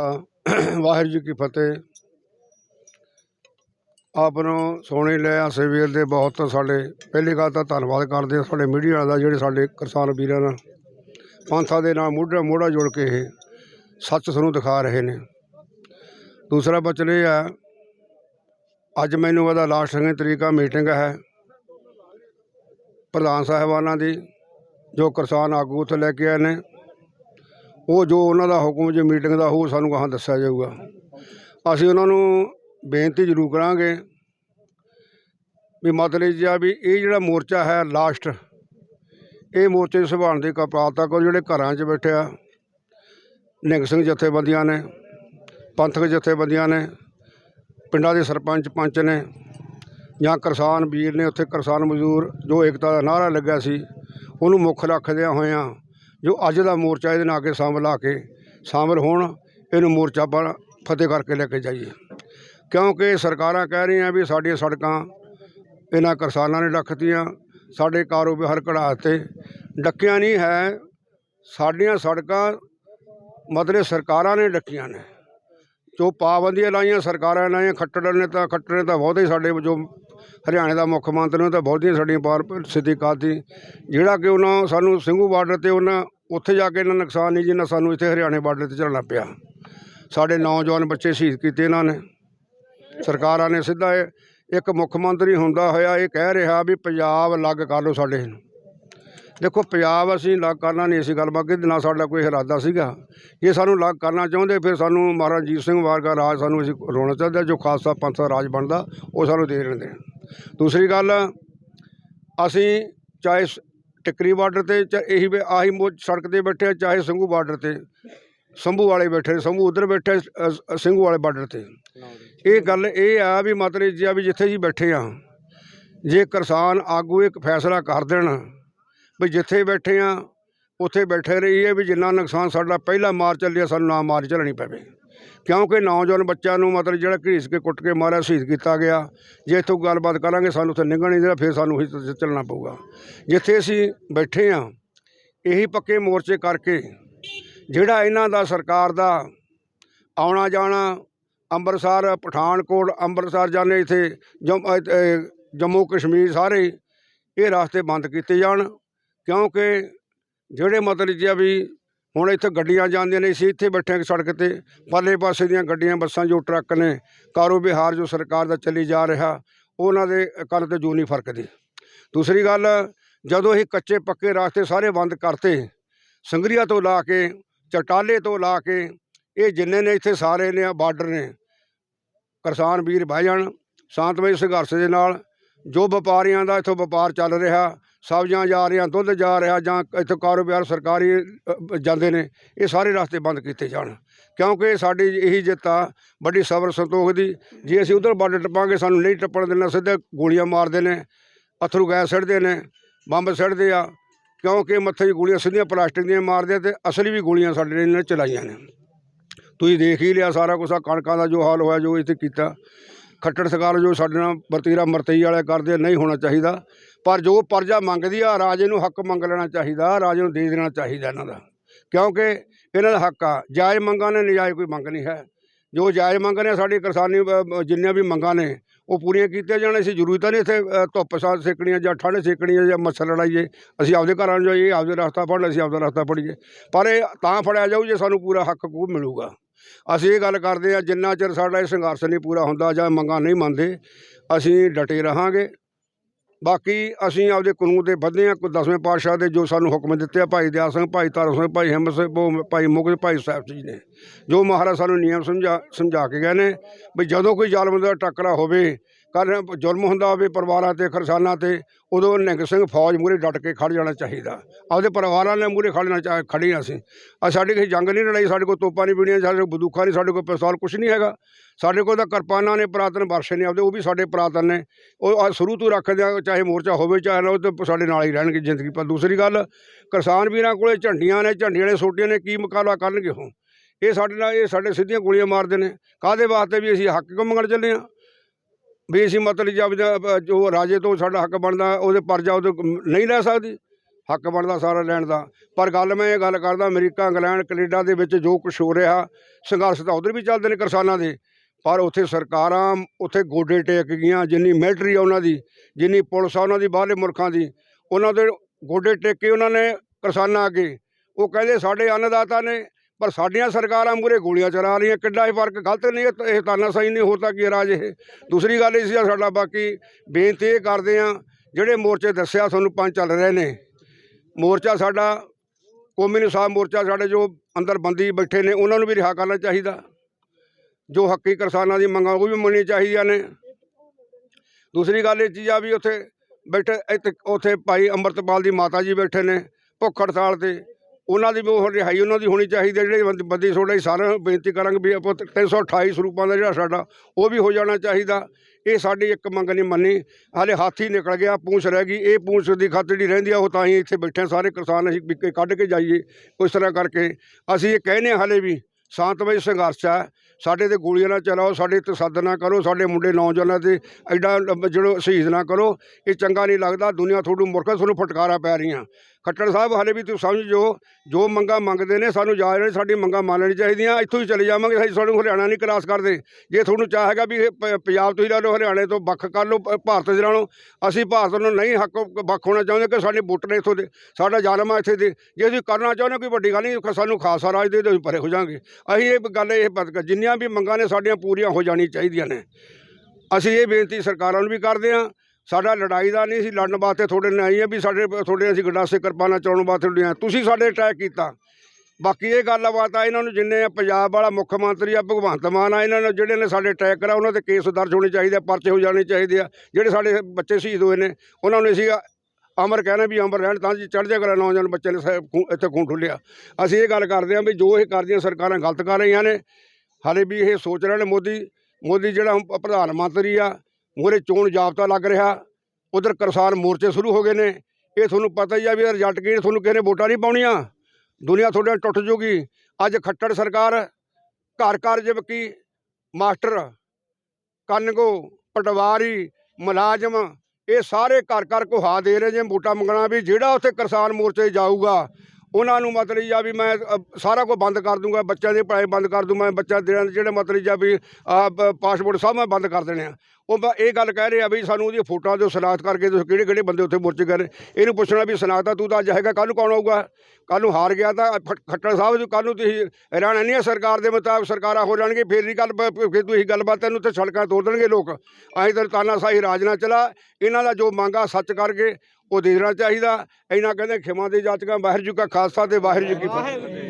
ਵਾਹਿਗੁਰੂ ਜੀ ਕੀ ਫਤਿਹ। ਆਪ ਨੂੰ ਸੋਹਣੇ ਲਿਆ ਸੇਵੀਰ ਦੇ ਬਹੁਤ ਸਾਡੇ, ਪਹਿਲੀ ਗੱਲ ਤਾਂ ਧੰਨਵਾਦ ਕਰਦੇ ਹਾਂ ਸਾਡੇ ਮੀਡੀਆ ਦਾ ਜਿਹੜੇ ਸਾਡੇ ਕਿਸਾਨ ਵੀਰਾਂ ਨਾਲ। ਪੰਥਾਂ ਦੇ ਨਾਲ ਮੋਢਾ ਮੋਢਾ ਜੋੜ ਕੇ ਇਹ ਸੱਚ ਸਾਨੂੰ ਦਿਖਾ ਰਹੇ ਨੇ। ਦੂਸਰਾ ਬਚਨ ਇਹ ਹੈ ਅੱਜ ਮੈਨੂੰ ਉਹਦਾ ਲਾਸਟ ਸੰਗੇ ਤਰੀਕਾ ਮੀਟਿੰਗ ਹੈ ਪ੍ਰਧਾਨ ਸਾਹਿਬਾਨਾਂ ਦੀ, ਜੋ ਕਿਸਾਨ ਆਗੂ ਉੱਥੇ ਲੈ ਕੇ ਆਏ ਨੇ। ਉਹ ਜੋ ਉਹਨਾਂ ਦਾ ਹੁਕਮ ਜੇ ਮੀਟਿੰਗ ਦਾ ਉਹ ਸਾਨੂੰ ਕਹਾਂ ਦੱਸਿਆ ਜਾਊਗਾ। ਅਸੀਂ ਉਹਨਾਂ ਨੂੰ ਬੇਨਤੀ ਜ਼ਰੂਰ ਕਰਾਂਗੇ ਵੀ ਮਤਲਬ ਜੀ ਆ ਵੀ ਇਹ ਜਿਹੜਾ ਮੋਰਚਾ ਹੈ ਲਾਸਟ, ਇਹ ਮੋਰਚੇ ਨੂੰ ਸੰਭਾਲਣ ਦੀ ਤੱਕ ਉਹ ਜਿਹੜੇ ਘਰਾਂ 'ਚ ਬੈਠੇ ਆ, ਨਿਹੰਗ ਸਿੰਘ ਜਥੇਬੰਦੀਆਂ ਨੇ, ਪੰਥਕ ਜਥੇਬੰਦੀਆਂ ਨੇ, ਪਿੰਡਾਂ ਦੇ ਸਰਪੰਚ ਪੰਚ ਨੇ, ਜਾਂ ਕਿਸਾਨ ਵੀਰ ਨੇ, ਉੱਥੇ ਕਿਸਾਨ ਮਜ਼ਦੂਰ ਜੋ ਏਕਤਾ ਦਾ ਨਾਅਰਾ ਲੱਗਿਆ ਸੀ, ਉਹਨੂੰ ਮੁੱਖ ਰੱਖਦਿਆਂ ਹੋਇਆਂ ਜੋ ਅੱਜ ਦਾ ਮੋਰਚਾ ਇਹਦੇ ਨਾਲ ਆ ਕੇ ਸ਼ਾਮਲ ਆ ਕੇ ਸ਼ਾਮਲ ਹੋਣ, ਇਹਨੂੰ ਮੋਰਚਾ ਬਣ, ਫਤਿਹ ਕਰਕੇ ਲੈ ਕੇ ਜਾਈਏ। ਕਿਉਂਕਿ ਸਰਕਾਰਾਂ ਕਹਿ ਰਹੀਆਂ ਵੀ ਸਾਡੀਆਂ ਸੜਕਾਂ ਇਹਨਾਂ ਕਿਸਾਨਾਂ ਨੇ ਰੱਖਤੀਆਂ, ਸਾਡੇ ਕਾਰੋਬਾਰ ਕਢਾ ਤੇ। ਡੱਕਿਆ ਨਹੀਂ ਹੈ, ਸਾਡੀਆਂ ਸੜਕਾਂ ਮਤਲਬ ਸਰਕਾਰਾਂ ਨੇ ਡੱਕੀਆਂ ਨੇ। ਜੋ ਪਾਬੰਦੀਆਂ ਲਾਈਆਂ, ਸਰਕਾਰਾਂ ਨੇ ਲਾਈਆਂ, ਖੱਟੜ ਨੇ ਤਾਂ, ਖੱਟੜ ਨੇ ਤਾਂ ਬਹੁਤੇ ਸਾਡੇ ਜੋ ਹਰਿਆਣੇ ਦਾ ਮੁੱਖ ਮੰਤਰੀ ਨੂੰ ਤਾਂ ਬਹੁਤੀਆਂ ਸਾਡੀਆਂ ਪਾਰ ਸਿੱਧੀ ਕਰਤੀ ਜਿਹੜਾ ਕਿ ਉਹਨਾਂ ਸਾਨੂੰ ਸਿੰਘੂ ਬਾਰਡਰ ਤੇ ਉਹਨਾਂ, ਉੱਥੇ ਜਾ ਕੇ ਇਹਨਾਂ ਨੁਕਸਾਨ ਨਹੀਂ ਜਿੰਨਾ ਸਾਨੂੰ ਇੱਥੇ ਹਰਿਆਣੇ ਬਾਰਡਰ ਤੇ ਝੱਲਣਾ ਪਿਆ। ਸਾਡੇ ਨੌਜਵਾਨ ਬੱਚੇ ਸ਼ਹੀਦ ਕੀਤੇ ਇਹਨਾਂ ਨੇ। ਸਰਕਾਰਾਂ ਨੇ ਸਿੱਧਾ ਇਹ- ਇੱਕ ਮੁੱਖ ਮੰਤਰੀ ਹੁੰਦਾ ਹੋਇਆ ਇਹ ਕਹਿ ਰਿਹਾ ਵੀ ਪੰਜਾਬ ਅਲੱਗ ਕਰ ਲਓ ਸਾਡੇ ਨੂੰ। ਦੇਖੋ, ਪੰਜਾਬ ਅਸੀਂ ਅਲੱਗ ਕਰਨਾ ਨਹੀਂ, ਅਸੀਂ ਗੱਲ ਬਾਕੀ ਨਾ ਸਾਡਾ ਕੋਈ ਇਰਾਦਾ ਸੀਗਾ। ਜੇ ਸਾਨੂੰ ਅਲੱਗ ਕਰਨਾ ਚਾਹੁੰਦੇ, ਫਿਰ ਸਾਨੂੰ ਮਹਾਰਾਜਾ ਰਣਜੀਤ ਸਿੰਘ ਵਰਗਾ ਰਾਜ ਸਾਨੂੰ ਅਸੀਂ ਰੋਣਾ ਚਾਹੀਦਾ, ਜੋ ਖਾਲਸਾ ਪੰਥ ਦਾ ਰਾਜ ਬਣਦਾ, ਉਹ ਸਾਨੂੰ ਦੇ ਦੇਣ ਨੇ ਦੂਸਰੀ ਗੱਲ ਅਸੀਂ ਚਾਹੇ ਸ- ਟਿੱਕਰੀ ਬਾਰਡਰ ਤੇ ਚਾ ਇਹੀ ਵੇ- ਆਹੀ ਮੋ ਸੜਕ ਤੇ ਬੈਠੇ ਹਾਂ, ਚਾਹੇ ਸੰਘੂ ਬਾਰਡਰ ਤੇ ਸੰਭੂ ਵਾਲੇ ਬੈਠੇ ਨੇ ਸੰਭੂ ਉਧਰ ਬੈਠੇ ਅ, ਅ, ਸਿੰਘੂ ਵਾਲੇ ਬਾਰਡਰ ਤੇ। ਇਹ ਗੱਲ ਇਹ ਆ ਵੀ ਮਤਲਬ ਜੀ ਆ ਵੀ ਜਿੱਥੇ ਜੀ ਬੈਠੇ ਆ ਜੇ ਕਿਸਾਨ ਆਗੂ ਇੱਕ ਫੈਸਲਾ ਕਰ ਦੇਣ ਵੀ ਜਿੱਥੇ ਬੈਠੇ ਆ ਉੱਥੇ ਬੈਠੇ ਰਹੀਏ ਵੀ ਜਿੰਨਾ ਨੁਕਸਾਨ ਸਾਡਾ ਪਹਿਲਾ ਮਾਰ ਚੱਲਿਆ ਸਾਨੂੰ ਨਾ ਮਾਰ ਚੱਲਣੀ ਪਵੇ। ਕਿਉਂਕਿ ਨੌਜਵਾਨ ਬੱਚਿਆਂ ਨੂੰ ਮਤਲਬ ਜਿਹੜਾ ਘੜੀਸ ਕੇ ਕੁੱਟ ਕੇ ਮਾਰਿਆ, ਸ਼ਹੀਦ ਕੀਤਾ ਗਿਆ। ਜੇ ਇੱਥੋਂ ਗੱਲਬਾਤ ਕਰਾਂਗੇ, ਸਾਨੂੰ ਉੱਥੇ ਨਿਕਲ ਨਹੀਂ ਦੇਣਾ, ਫਿਰ ਸਾਨੂੰ ਉਹੀ ਚੱਲਣਾ ਪਊਗਾ। ਜਿੱਥੇ ਅਸੀਂ ਬੈਠੇ ਆ, ਇਹੀ ਪੱਕੇ ਮੋਰਚੇ ਕਰਕੇ ਜਿਹੜਾ ਇਹਨਾਂ ਦਾ ਸਰਕਾਰ ਦਾ ਆਉਣਾ ਜਾਣਾ, ਅੰਮ੍ਰਿਤਸਰ, ਪਠਾਨਕੋਟ, ਅੰਮ੍ਰਿਤਸਰ ਜਾਣੇ ਇੱਥੇ ਜੰਮੂ ਕਸ਼ਮੀਰ ਸਾਰੇ ਇਹ ਰਸਤੇ ਬੰਦ ਕੀਤੇ ਜਾਣ। ਕਿਉਂਕਿ ਜਿਹੜੇ ਮਤਲਬ ਜੀ ਆ ਵੀ ਹੁਣ ਇੱਥੇ ਗੱਡੀਆਂ ਜਾਂਦੀਆਂ ਨੇ ਅਸੀਂ ਇੱਥੇ ਬੈਠੇ ਹਾਂ ਸੜਕ ਤੇ। ਪਰਲੇ ਪਾਸੇ ਦੀਆਂ ਗੱਡੀਆਂ, ਬੱਸਾਂ ਜੋ ਟਰੱਕ ਨੇ, ਕਾਰੋ ਜੋ ਸਰਕਾਰ ਦਾ ਚੱਲੀ ਜਾ ਰਿਹਾ, ਉਹਨਾਂ ਦੇ ਕੰਨ ਤੇ ਜੂ ਨਹੀਂ ਫਰਕਦੀ। ਦੂਸਰੀ ਗੱਲ, ਜਦੋਂ ਇਹ ਕੱਚੇ ਪੱਕੇ ਰਸਤੇ ਸਾਰੇ ਬੰਦ ਕਰਤੇ, ਸੰਗਰੀਆ ਤੋਂ ਲਾ ਕੇ, ਚਟਾਲੇ ਤੋਂ ਲਾ ਕੇ, ਇਹ ਜਿੰਨੇ ਨੇ ਇੱਥੇ ਸਾਰੇ ਨੇ ਬਾਰਡਰ ਨੇ, ਕਿਸਾਨ ਵੀਰ ਬਹਿ ਜਾਣ ਸ਼ਾਂਤਮਈ ਸੰਘਰਸ਼ ਦੇ ਨਾਲ, ਜੋ ਵਪਾਰੀਆਂ ਦਾ ਇੱਥੋਂ ਵਪਾਰ ਚੱਲ ਰਿਹਾ ਸਬਜ਼ੀਆਂ ਜਾ ਰਹੀਆਂ ਦੁੱਧ ਜਾ ਰਿਹਾ ਜਾਂ ਇੱਥੋਂ ਕਾਰੋਬਾਰ ਸਰਕਾਰੀ ਜਾਂਦੇ ਨੇ, ਇਹ ਸਾਰੇ ਰਸਤੇ ਬੰਦ ਕੀਤੇ ਜਾਣ। ਕਿਉਂਕਿ ਸਾਡੀ ਇਹੀ ਜਿੱਤ ਆ, ਵੱਡੀ ਸਬਰ ਸੰਤੋਖ ਦੀ। ਜੇ ਅਸੀਂ ਉਧਰ ਬਾਰਡਰ ਟੱਪਾਂਗੇ, ਸਾਨੂੰ ਨਹੀਂ ਟੱਪਣ ਦੇਣਾ, ਸਿੱਧੇ ਗੋਲੀਆਂ ਮਾਰਦੇ ਨੇ, ਅਥਰੂ ਗੈਸ ਸਿੱਟਦੇ ਨੇ, ਬੰਬ ਸਿੱਟਦੇ ਆ, ਕਿਉਂਕਿ ਮੱਥੇ 'ਚ ਗੋਲੀਆਂ ਸਿੱਧੀਆਂ ਪਲਾਸਟਿਕ ਦੀਆਂ ਮਾਰਦੇ ਆ ਤੇ ਅਸਲੀ ਵੀ ਗੋਲੀਆਂ ਸਾਡੇ ਨੇ ਚਲਾਈਆਂ ਨੇ। ਤੁਸੀਂ ਦੇਖ ਹੀ ਲਿਆ ਸਾਰਾ ਕੁਛ ਆ ਕਣਕਾਂ ਦਾ ਜੋ ਹਾਲ ਹੋਇਆ, ਜੋ ਇੱਥੇ ਕੀਤਾ। ਖੱਟੜ ਸਰਕਾਰ ਜੋ ਸਾਡੇ ਨਾਲ ਵਰਤੀਰਾ ਮਰਤਈ ਵਾਲੇ ਕਰਦੇ ਨਹੀਂ ਹੋਣਾ ਚਾਹੀਦਾ। ਪਰ ਜੋ ਪਰਜਾ ਮੰਗਦੀ ਆ, ਰਾਜੇ ਨੂੰ ਹੱਕ ਮੰਗ ਲੈਣਾ ਚਾਹੀਦਾ, ਰਾਜੇ ਨੂੰ ਦੇ ਦੇਣਾ ਚਾਹੀਦਾ ਇਹਨਾਂ ਦਾ। ਕਿਉਂਕਿ ਇਹਨਾਂ ਦਾ ਹੱਕ ਆ। ਜਾਇਜ਼ ਮੰਗਾਂ ਨੇ, ਨਜਾਇਜ਼ ਕੋਈ ਮੰਗ ਨਹੀਂ ਹੈ। ਜੋ ਜਾਇਜ਼ ਮੰਗਾਂ ਨੇ, ਸਾਡੀ ਕਿਸਾਨੀ ਜਿੰਨੀਆਂ ਵੀ ਮੰਗਾਂ ਨੇ, ਉਹ ਪੂਰੀਆਂ ਕੀਤੀਆਂ ਜਾਣ। ਸੀ ਜ਼ਰੂਰੀ ਤਾਂ ਨਹੀਂ ਇੱਥੇ ਧੁੱਪ ਸਾਂ ਸੇਕਣੀਆਂ ਜਾਂ ਠੰਡ ਸੇਕਣੀਆਂ ਜਾਂ ਮੱਛਰ ਲੜਾਈਏ। ਅਸੀਂ ਆਪਦੇ ਘਰਾਂ ਨੂੰ ਜਾਈਏ, ਆਪਦੇ ਰਸਤਾ ਫੜ ਅਸੀਂ ਆਪਦਾ ਰਸਤਾ ਫੜੀਏ। ਪਰ ਇਹ ਤਾਂ ਫੜਿਆ ਜਾਊ, ਜੇ ਸਾਨੂੰ ਪੂਰਾ ਹੱਕ ਕੋ ਮਿਲੂਗਾ। ਅਸੀਂ ਇਹ ਗੱਲ ਕਰਦੇ ਆ ਜਿੰਨਾ ਚਿਰ ਸਾਡਾ ਇਹ ਸੰਘਰਸ਼ ਨਹੀਂ ਪੂਰਾ ਹੁੰਦਾ ਜਾਂ ਮੰਗਾਂ ਨਹੀਂ ਮੰਨਦੇ, ਅਸੀਂ ਡਟੇ ਰਹਾਂਗੇ। ਬਾਕੀ ਅਸੀਂ ਆਪਦੇ ਕਾਨੂੰਨ ਦੇ ਬੱਧੇ ਆ ਕੋਈ ਦਸਵੇਂ ਪਾਤਸ਼ਾਹ ਦੇ ਜੋ ਸਾਨੂੰ ਹੁਕਮ ਦਿੱਤੇ ਆ, ਭਾਈ ਦਿਆਲ ਸਿੰਘ, ਭਾਈ ਤਾਰੂ ਸਿੰਘ, ਭਾਈ ਹਿੰਮਤ ਸਿੰਘ, ਭੋ- ਭਾਈ ਮੁਗਲ ਭਾਈ ਸਾਹਿਬ ਜੀ ਨੇ। ਜੋ ਮਹਾਰਾਜ ਸਾਨੂੰ ਨਿਯਮ ਸਮਝਾ ਸਮਝਾ ਕੇ ਗਏ ਨੇ, ਵੀ ਜਦੋਂ ਕੋਈ ਜ਼ਾਲਮ ਦਾ ਟੱਕਰਾ ਹੋਵੇ ਕੱਲ੍ਹ ਜ਼ੁਲਮ ਹੁੰਦਾ ਹੋਵੇ ਪਰਿਵਾਰਾਂ ਤੇ ਕਿਸਾਨਾਂ ਤੇ, ਉਦੋਂ ਨਿਹੰਗ ਸਿੰਘ ਫੌਜ ਮੂਹਰੇ ਡਟ ਕੇ ਖੜ੍ਹ ਜਾਣਾ ਚਾਹੀਦਾ। ਆਪਦੇ ਪਰਿਵਾਰਾਂ ਨੇ ਮੂਹਰੇ ਖੜਨਾ ਚਾਹ ਖੜੀ ਅਸੀਂ। ਆ ਸਾਡੀ ਕਿਸੇ ਜੰਗ ਨਹੀਂ ਲੜਾਈ, ਸਾਡੇ ਕੋਲ ਤੋਪਾਂ ਨਹੀਂ ਪੀਣੀਆਂ, ਸਾਡੇ ਕੋਲ ਬੰਦੂਕਾਂ ਨਹੀਂ, ਸਾਡੇ ਕੋਲ ਪਿਸਤੌਲ ਕੁਛ ਨਹੀਂ ਹੈਗਾ। ਸਾਡੇ ਕੋਲ ਤਾਂ ਕਿਰਪਾਨਾਂ ਨੇ, ਪੁਰਾਤਨ ਵਰਸ਼ੇ ਨੇ, ਆਪਦੇ, ਉਹ ਵੀ ਸਾਡੇ ਪੁਰਾਤਨ ਨੇ। ਉਹ ਆਹ ਸ਼ੁਰੂ ਤੋਂ ਰੱਖਦੇ ਆ ਚਾਹੇ ਮੋਰਚਾ ਹੋਵੇ, ਚਾਹੇ ਨਾ ਉਹ ਤੇ ਸਾਡੇ ਨਾਲ ਹੀ ਰਹਿਣਗੇ ਜ਼ਿੰਦਗੀ ਪਰ ਦੂਸਰੀ ਗੱਲ, ਕਿਸਾਨ ਵੀਰਾਂ ਕੋਲੇ ਝੰਡੀਆਂ ਨੇ ਝੰਡੀਆਂ ਨੇ, ਸੋਟੀਆਂ ਨੇ, ਕੀ ਮੁਕਾਬਲਾ ਕਰਨਗੇ ਉਹ ਇਹ ਸਾਡੇ ਨਾਲ, ਇਹ ਸਾਡੇ ਸਿੱਧੀਆਂ ਗੋਲੀਆਂ ਮਾਰਦੇ ਨੇ। ਕਾਦੇ ਵਾਸਤੇ ਵੀ ਅਸੀਂ ਹੱਕ ਕਿਉਂ ਮੰਗਣ ਚੱਲੇ ਆ ਵੀ ਅਸੀਂ ਮਤਲਬ ਆਪਦਾ ਜੋ ਰਾਜੇ ਤੋਂ ਸਾਡਾ ਹੱਕ ਬਣਦਾ, ਉਹਦੇ ਪਰਜਾ ਉਹਦੇ ਨਹੀਂ ਲੈ ਸਕਦੀ। ਹੱਕ ਬਣਦਾ ਸਾਰਾ ਲੈਣ ਦਾ। ਪਰ ਗੱਲ ਮੈਂ ਇਹ ਗੱਲ ਕਰਦਾ, ਅਮਰੀਕਾ, ਇੰਗਲੈਂਡ, ਕੈਨੇਡਾ ਦੇ ਵਿੱਚ ਜੋ ਕੁਝ ਹੋ ਰਿਹਾ, ਸੰਘਰਸ਼ ਤਾਂ ਉਧਰ ਵੀ ਚੱਲਦੇ ਨੇ ਕਿਸਾਨਾਂ ਦੇ। ਪਰ ਉੱਥੇ ਸਰਕਾਰਾਂ ਉੱਥੇ ਗੋਡੇ ਟੇਕ ਗਈਆਂ, ਜਿੰਨੀ ਮਿਲਟਰੀ ਆ ਉਹਨਾਂ ਦੀ, ਜਿੰਨੀ ਪੁਲਿਸ ਆ ਉਹਨਾਂ ਦੀ, ਬਾਹਰਲੇ ਮੁਲਕਾਂ ਦੀ। ਉਹਨਾਂ ਦੇ ਗੋਡੇ ਟੇਕ ਕੇ ਉਹਨਾਂ ਨੇ ਕਿਸਾਨਾਂ ਅੱਗੇ। ਉਹ ਕਹਿੰਦੇ ਸਾਡੇ ਅੰਨਦਾਤਾ ਨੇ ਪਰ ਸਾਡੀਆਂ ਸਰਕਾਰਾਂ ਮੂਹਰੇ ਗੋਲੀਆਂ ਚਲਾ ਰਹੀਆਂ, ਕਿੱਡਾ ਇਹ ਫ਼ਰਕ ਗਲਤ ਨਹੀਂ ਇਹ ਇਹ ਤਾਨਾ ਸਹੀ ਨਹੀਂ ਹੋਤਾ ਕਿ ਰਾਜ ਇਹ। ਦੂਸਰੀ ਗੱਲ ਇਹ ਸੀ ਆ ਸਾਡਾ ਬਾਕੀ ਬੇਨਤੀ ਇਹ ਕਰਦੇ ਆ ਜਿਹੜੇ ਮੋਰਚੇ ਦੱਸਿਆ ਤੁਹਾਨੂੰ ਪੰਜ ਚੱਲ ਰਹੇ ਨੇ, ਮੋਰਚਾ ਸਾਡਾ, ਕੌਮੀ ਇਨਸਾਫ ਮੋਰਚਾ ਸਾਡੇ ਜੋ ਅੰਦਰ ਬੰਦੀ ਬੈਠੇ ਨੇ, ਉਹਨਾਂ ਨੂੰ ਵੀ ਰਿਹਾ ਕਰਨਾ ਚਾਹੀਦਾ। ਜੋ ਹੱਕੀ ਕਿਸਾਨਾਂ ਦੀ ਮੰਗਾਂ, ਉਹ ਵੀ ਮੰਨਣੀ ਚਾਹੀਦੀਆਂ ਨੇ। ਦੂਸਰੀ ਗੱਲ ਇਹ ਚੀਜ਼ ਆ ਵੀ ਉੱਥੇ ਬੈਠੇ, ਇੱਥੇ ਉੱਥੇ ਭਾਈ ਅੰਮ੍ਰਿਤਪਾਲ ਦੀ ਮਾਤਾ ਜੀ ਬੈਠੇ ਨੇ ਭੁੱਖ ਹੜਤਾਲ ਤੇ ਉਹਨਾਂ ਦੀ ਵੀ ਉਹ ਰਿਹਾਈ ਉਹਨਾਂ ਦੀ ਹੋਣੀ ਚਾਹੀਦੀ ਹੈ ਜਿਹੜੇ ਬੰਦ- ਬੰਦੀ ਛੋੜਾ ਸਾਰਿਆਂ ਨੂੰ ਬੇਨਤੀ ਕਰਾਂਗੇ ਵੀ ਆਪਾਂ 328 ਸਰੂਪਾਂ ਦਾ ਜਿਹੜਾ ਸਾਡਾ ਉਹ ਵੀ ਹੋ ਜਾਣਾ ਚਾਹੀਦਾ। ਇਹ ਸਾਡੀ ਇੱਕ ਮੰਗ ਨਹੀਂ ਮੰਨੀ। ਹਾਲੇ ਹਾਥੀ ਨਿਕਲ ਗਿਆ, ਪੂੰਛ ਰਹਿ ਗਈ। ਇਹ ਪੂੰਛ ਦੀ ਖਾਤਰ ਜਿਹੜੀ ਰਹਿੰਦੀ ਆ, ਉਹ ਤਾਂ ਹੀ ਇੱਥੇ ਬੈਠੇ ਹਾਂ ਸਾਰੇ ਕਿਸਾਨ ਅਸੀਂ ਵੀ ਕਿ ਕੱਢ ਕੇ ਜਾਈਏ ਉਸ ਤਰ੍ਹਾਂ ਕਰਕੇ। ਅਸੀਂ ਇਹ ਕਹਿੰਦੇ ਹਾਂ ਹਾਲੇ ਵੀ ਸ਼ਾਂਤਮਈ ਸੰਘਰਸ਼ ਆ। ਸਾਡੇ ਤੇ ਗੋਲੀਆਂ ਨਾ ਚਲਾਓ, ਸਾਡੇ ਤੇ ਸੱਦ ਨਾ ਕਰੋ, ਸਾਡੇ ਮੁੰਡੇ ਨੌਜਵਾਨਾਂ ਤੇ ਐਡਾ ਲ- ਜਿਹੜੋ ਸ਼ਹੀਦ ਨਾ ਕਰੋ। ਇਹ ਚੰਗਾ ਨਹੀਂ ਲੱਗਦਾ। ਦੁਨੀਆ ਤੁਹਾਨੂੰ ਮੁਰਖ, ਤੁਹਾਨੂੰ ਫਟਕਾਰਾ ਪੈ ਰਹੀਆਂ। ਖੱਟੜ ਸਾਹਿਬ ਹਾਲੇ ਵੀ ਤੁਸੀਂ ਸਮਝ ਜੋ ਜੋ ਮੰਗਾਂ ਮੰਗਦੇ ਨੇ ਸਾਨੂੰ ਜਾ ਰਹੇ ਸਾਡੀ ਮੰਗਾਂ ਮੰਨ ਲੈਣੀ ਚਾਹੀਦੀਆਂ। ਇੱਥੋਂ ਹੀ ਚਲੇ ਜਾਵਾਂਗੇ ਅਸੀਂ ਸਾਨੂੰ ਹਰਿਆਣਾ ਨਹੀਂ ਕ੍ਰਾਸ ਕਰਦੇ। ਜੇ ਤੁਹਾਨੂੰ ਚਾਹ ਹੈਗਾ ਵੀ ਇਹ ਪ- ਪੰਜਾਬ ਤੁਸੀਂ ਲੈ ਲਓ ਹਰਿਆਣੇ ਤੋਂ ਵੱਖ ਕਰ ਲਓ ਪ- ਭਾਰਤ 'ਚ ਲੈ ਲਓ ਅਸੀਂ ਭਾਰਤ ਨੂੰ ਨਹੀਂ ਹੱਕ ਵੱਖ ਹੋਣਾ ਚਾਹੁੰਦੇ ਕਿ ਸਾਡੇ ਬੁੱਟ ਨੇ ਇੱਥੋਂ ਦੇ ਸਾਡਾ ਜਨਮ ਆ ਇੱਥੇ ਦੇ। ਜੇ ਅਸੀਂ ਕਰਨਾ ਚਾਹੁੰਦੇ ਕੋਈ ਵੱਡੀ ਗੱਲ ਨਹੀਂ ਸਾਨੂੰ ਖਾਲਸਾ ਰਾਜ ਦੇ ਦਿਓ, ਅਸੀਂ ਪਰੇ ਹੋ ਜਾਵਾਂਗੇ। ਅਸੀਂ ਇਹ ਗੱਲ ਇਹ ਪਤ ਜਿੰਨੀਆਂ ਵੀ ਮੰਗਾਂ ਨੇ ਸਾਡੀਆਂ ਪੂਰੀਆਂ ਹੋ ਜਾਣੀਆਂ ਚਾਹੀਦੀਆਂ ਨੇ। ਅਸੀਂ ਇਹ ਬੇਨਤੀ ਸਰਕਾਰਾਂ ਨੂੰ ਵੀ ਕਰਦੇ ਹਾਂ ਸਾਡਾ ਲੜਾਈ ਦਾ ਨਹੀਂ ਸੀ, ਲੜਨ ਵਾਸਤੇ ਤੁਹਾਡੇ ਨਾਲ ਆਈ ਹੈ ਵੀ ਸਾਡੇ, ਤੁਹਾਡੇ ਅਸੀਂ ਗੰਡਾਸੇ ਕਿਰਪਾਨਾਂ ਚਲਾਉਣ ਵਾਸਤੇ ਤੁਹਾਡੇ ਤੁਸੀਂ ਸਾਡੇ ਅਟੈਕ ਕੀਤਾ। ਬਾਕੀ ਇਹ ਗੱਲਬਾਤ ਆ, ਇਹਨਾਂ ਨੂੰ ਜਿੰਨੇ ਆ ਪੰਜਾਬ ਵਾਲਾ ਮੁੱਖ ਮੰਤਰੀ ਆ, ਭਗਵੰਤ ਮਾਨ ਆ, ਇਹਨਾਂ ਨੂੰ ਜਿਹੜੇ ਨੇ ਸਾਡੇ ਅਟੈਕ ਕਰਾ ਉਹਨਾਂ ਤੇ ਕੇਸ ਦਰਜ ਹੋਣੇ ਚਾਹੀਦੇ ਆ, ਪਰਚੇ ਹੋ ਜਾਣੇ ਚਾਹੀਦੇ ਆ। ਜਿਹੜੇ ਸਾਡੇ ਬੱਚੇ ਸ਼ਹੀਦ ਹੋਏ ਨੇ, ਉਹਨਾਂ ਨੂੰ ਅਸੀਂ ਅਮਰ ਕਹਿਣਾ ਵੀ ਅਮਰ ਰਹਿਣ, ਤਾਂ ਜੀ ਚੜ੍ਹ ਜਾ ਕਰ, ਨੌਜਵਾਨ ਬੱਚੇ ਨੇ ਸਾਹਿਬ ਇੱਥੇ ਖੂਨ ਠੁੱਲਿਆ। ਅਸੀਂ ਇਹ ਗੱਲ ਕਰਦੇ ਹਾਂ ਵੀ ਜੋ ਇਹ ਕਰਦੀਆਂ ਸਰਕਾਰਾਂ ਗਲਤ ਕਰ ਰਹੀਆਂ ਨੇ, ਹਾਲੇ ਵੀ ਇਹ ਸੋਚ ਰਹੇ ਨੇ ਮੋਦੀ ਮੋਦੀ ਜਿਹੜਾ ਹੁਣ ਪ੍ਰਧਾਨ ਮੰਤਰੀ ਆ ਮੂਹਰੇ ਚੋਣ ਜਾਬਤਾ ਲੱਗ ਰਿਹਾ। ਉਧਰ ਕਿਸਾਨ ਮੋਰਚੇ ਸ਼ੁਰੂ ਹੋ ਗਏ ਨੇ। ਇਹ ਤੁਹਾਨੂੰ ਪਤਾ ਹੀ ਆ ਵੀ ਰਿਜ਼ਲਟ ਕੀ ਤੁਹਾਨੂੰ ਕਿਸੇ ਨੇ ਵੋਟਾਂ ਨਹੀਂ ਪਾਉਣੀਆਂ। ਦੁਨੀਆ ਤੁਹਾਡੇ ਨਾਲ ਟੁੱਟ ਜੂਗੀ। ਅੱਜ ਖੱਟੜ ਸਰਕਾਰ, ਘਰ ਘਰ ਜਿਵਕੀ ਮਾਸਟਰ, ਕੰਨਗੋ, ਪਟਵਾਰੀ, ਮੁਲਾਜ਼ਮ, ਇਹ ਸਾਰੇ ਘਰ ਘਰ ਕੁਹਾ ਦੇ ਰਹੇ ਜੇ ਵੋਟਾਂ ਮੰਗਣਾ ਵੀ ਜਿਹੜਾ ਉੱਥੇ ਕਿਸਾਨ ਮੋਰਚੇ ਜਾਊਗਾ। ਉਹਨਾਂ ਨੂੰ ਮਤਲਬ ਆ ਵੀ ਮੈਂ ਅ, ਸਾਰਾ ਕੁਝ ਬੰਦ ਕਰ ਦੂੰਗਾ ਬੱਚਿਆਂ ਦੇ ਪੜ੍ਹਾਈ ਬੰਦ ਕਰ ਦੂੰ ਮੈਂ ਬੱਚਾ ਦੇਣ ਜਿਹੜੇ ਮਤਲਬ ਆ ਵੀ ਆ ਪਾਸਪੋਰਟ ਸਭ ਮੈਂ ਬੰਦ ਕਰ ਦੇਣੇ ਆ। ਉਹ ਬ- ਇਹ ਗੱਲ ਕਹਿ ਰਹੇ ਆ ਵੀ ਸਾਨੂੰ ਉਹਦੀਆਂ ਫੋਟੋਆਂ ਦਿਓ ਸਨਾਖਤ ਕਰਕੇ ਤੁਸੀਂ ਕਿਹੜੇ ਕਿਹੜੇ ਬੰਦੇ ਉੱਥੇ ਮੋਰਚੇ ਗਏ ਨੇ। ਇਹਨੂੰ ਪੁੱਛਣਾ ਵੀ ਸਨਾਖਤ ਤਾਂ ਤੂੰ ਤਾਂ ਅੱਜ ਹੈਗਾ ਕੱਲ ਨੂੰ ਕੌਣ ਆਊਗਾ? ਕੱਲ ਨੂੰ ਹਾਰ ਗਿਆ ਤਾਂ ਫ- ਖੱਟੜ ਸਾਹਿਬ ਜੀ ਕੱਲ ਨੂੰ ਤੁਸੀਂ ਹਰਿਆਣਾ ਨਹੀਂ ਹੈ ਸਰਕਾਰ ਦੇ ਮੁਤਾਬਕ ਸਰਕਾਰਾਂ ਹੋ ਜਾਣਗੇ ਫੇਰ ਨਹੀਂ ਗੱਲ ਬ- ਫਿਰ ਤੁਸੀਂ ਗੱਲਬਾਤ ਤੈਨੂੰ ਉੱਥੇ ਸੜਕਾਂ ਤੋੜ ਦੇਣਗੇ ਲੋਕ। ਅਸੀਂ ਤਾਂ ਤਾਨਾਸ਼ਾਹੀ ਰਾਜ ਨਾ ਚਲਾ ਇਹਨਾਂ ਦਾ ਜੋ ਮੰਗਾ ਸੱਚ ਕਰਕੇ ਉਹ ਦੇ ਦੇਣਾ ਚਾਹੀਦਾ। ਇਹਨਾਂ ਕਹਿੰਦੇ ਖਿਮਾ ਦੇ ਜਾਤਕਾਂ ਬਾਹਰ ਜੁਗਾ ਖਾਲਸਾ ਤੇ ਬਾਹਰ ਫਤਿਹ।